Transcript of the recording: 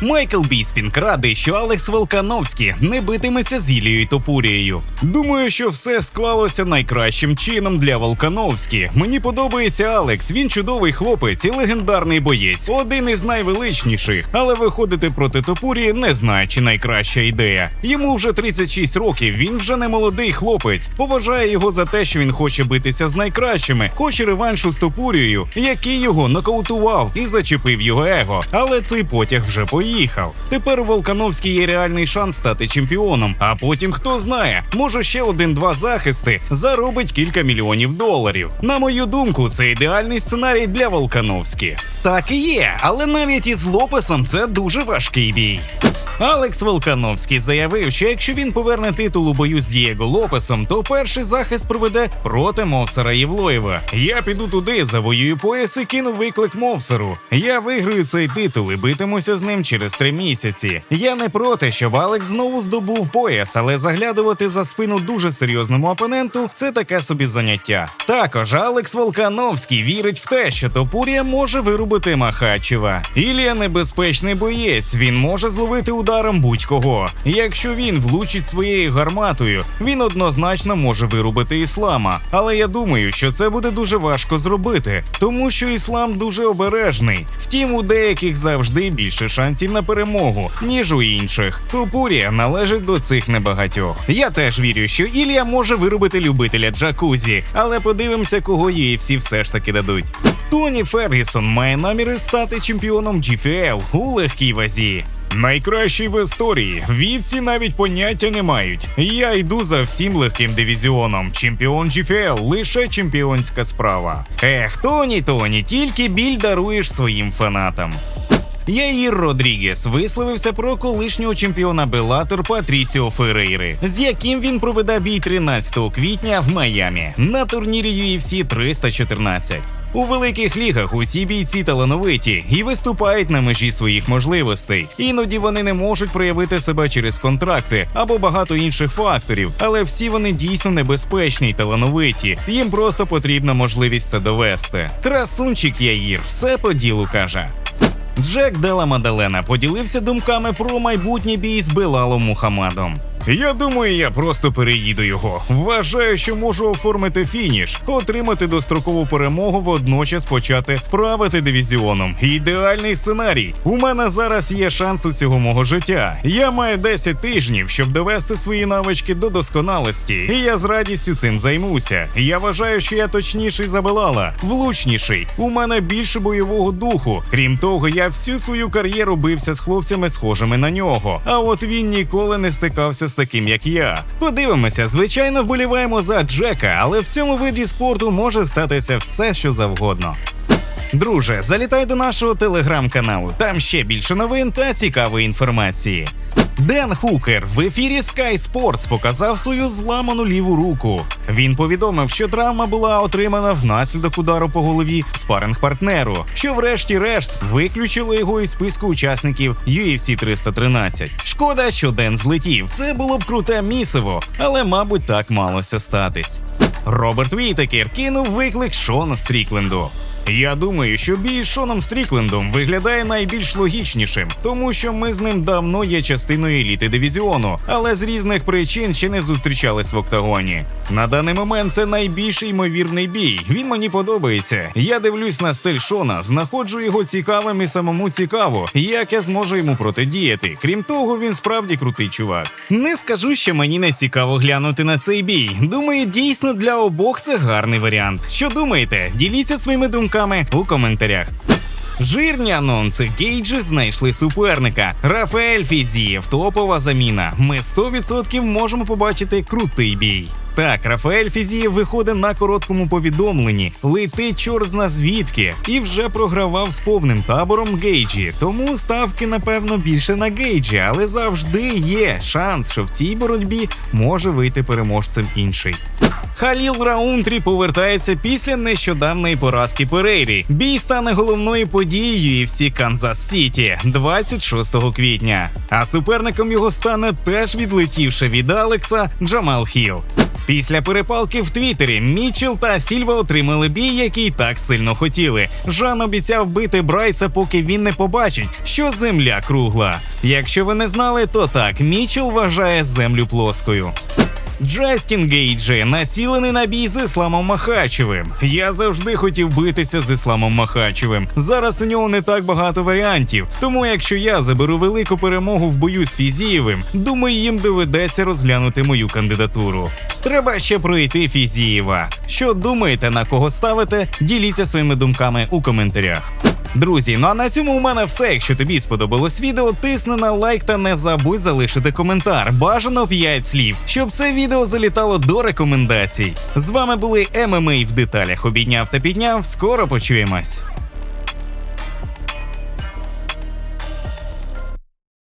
Майкл Біспінг радий, що Алекс Волкановський не битиметься з Ілією Топурією. Думаю, що все склалося найкращим чином для Волкановські. Мені подобається Алекс. Він чудовий хлопець і легендарний боєць, один із найвеличніших. Але виходити проти Топурії не знаю, чи найкраща ідея. Йому вже 36 років. Він вже не молодий хлопець. Поважає його за те, що він хоче битися з найкращими, хоче реваншу з Топурією, який його нокаутував і зачепив його его. Але цей потяг вже поїхав. Тепер у Волкановській є реальний шанс стати чемпіоном. А потім хто знає, може ще один-два захисти заробить кілька мільйонів доларів. На мою думку, це ідеальний сценарій для Волкановські. Так і є, але навіть із Лопесом це дуже важкий бій. Алекс Волкановський заявив, що якщо він поверне титул у бою з Дієго Лопесом, то перший захист проведе проти Мовсера Євлоєва. Я піду туди, завоюю пояс і кину виклик Мовсеру. Я виграю цей титул і битимуся з ним через три місяці. Я не проти, щоб Алекс знову здобув пояс, але заглядувати за спину дуже серйозному опоненту це таке собі заняття. Також Алекс Волкановський вірить в те, що Топурія може вирубити Махачева. Ілія небезпечний боєць. Він може зловити ударом будь-кого. Якщо він влучить своєю гарматою, він однозначно може вирубити іслама. Але я думаю, що це буде дуже важко зробити, тому що іслам дуже обережний. Втім, у деяких завжди більше шансів на перемогу, ніж у інших. Топурія належить до цих небагатьох. Я теж вірю, що Ілія може вирубити любителя джакузі, але подивимося, кого UFC все ж таки дадуть. Тоні Фергюсон має наміри стати чемпіоном GFL у легкій вазі. Найкращий в історії. Вівці навіть поняття не мають. Я йду за всім легким дивізіоном. Чемпіон GFL – лише чемпіонська справа. Ех, Тоні, Тоні, тільки біль даруєш своїм фанатам. Яїр Родрігес висловився про колишнього чемпіона Белатор Патрісіо Ферейри, з яким він проведе бій 13 квітня в Майамі на турнірі UFC 314. У великих лігах усі бійці талановиті і виступають на межі своїх можливостей. Іноді вони не можуть проявити себе через контракти або багато інших факторів, але всі вони дійсно небезпечні й талановиті. Їм просто потрібна можливість це довести. Красунчик Яїр все по ділу каже. Джек Дела Мадалена поділився думками про майбутній бій з Белалом Мухаммадом. Я думаю, я просто переїду його. Вважаю, що можу оформити фініш, отримати дострокову перемогу, водночас почати правити дивізіоном. Ідеальний сценарій. У мене зараз є шанс усього мого життя. Я маю 10 тижнів, щоб довести свої навички до досконалості, і я з радістю цим займуся. Я вважаю, що я точніший за Белала, влучніший. У мене більше бойового духу. Крім того, я всю свою кар'єру бився з хлопцями, схожими на нього. А от він ніколи не стикався з таким, як я. Подивимося, звичайно, вболіваємо за Джека, але в цьому виді спорту може статися все, що завгодно. Друже, залітай до нашого телеграм-каналу. Там ще більше новин та цікавої інформації. Ден Хукер в ефірі Sky Sports показав свою зламану ліву руку. Він повідомив, що травма була отримана внаслідок удару по голові спаринг-партнеру, що врешті-решт виключило його із списку учасників UFC 313. Шкода, що Ден злетів. Це було б круте місиво, але, мабуть, так малося статись. Роберт Вітекер кинув виклик Шону Стрікленду. Я думаю, що бій з Шоном Стріклендом виглядає найбільш логічнішим, тому що ми з ним давно є частиною еліти дивізіону, але з різних причин ще не зустрічались в октагоні. На даний момент це найбільш ймовірний бій. Він мені подобається. Я дивлюсь на стиль Шона, знаходжу його цікавим і самому цікаво, як я зможу йому протидіяти. Крім того, він справді крутий чувак. Не скажу, що мені не цікаво глянути на цей бій. Думаю, дійсно для обох це гарний варіант. Що думаєте? Діліться своїми думками у коментарях. Жирні анонси Гейджі знайшли суперника. Рафаель Фізієв, топова заміна. Ми 100% можемо побачити крутий бій. Так, Рафаель Фізієв виходить на короткому повідомленні, летить чорзна звідки і вже програвав з повним табором Гейджі. Тому ставки, напевно, більше на Гейджі, але завжди є шанс, що в цій боротьбі може вийти переможцем інший. Халіл Раунтрі повертається після нещодавної поразки Перейрі. Бій стане головною подією UFC Канзас Сіті 26 квітня. А суперником його стане теж відлетівши від Алекса Джамал Хіл. Після перепалки в Твіттері Мітчелл та Сільва отримали бій, який так сильно хотіли. Жан обіцяв бити Брайса, поки він не побачить, що земля кругла. Якщо ви не знали, то так Мітчелл вважає землю плоскою. Джастін Гейджі націлений на бій з Ісламом Махачевим. Я завжди хотів битися з Ісламом Махачевим. Зараз у нього не так багато варіантів. Тому якщо я заберу велику перемогу в бою з Фізієвим, думаю, їм доведеться розглянути мою кандидатуру. Треба ще пройти Фізієва. Що думаєте, на кого ставите? Діліться своїми думками у коментарях. Друзі, ну а на цьому у мене все. Якщо тобі сподобалось відео, тисни на лайк та не забудь залишити коментар. Бажано 5 слів, щоб це відео залітало до рекомендацій. З вами були ММА в деталях. Обідняв та підняв. Скоро почуємось.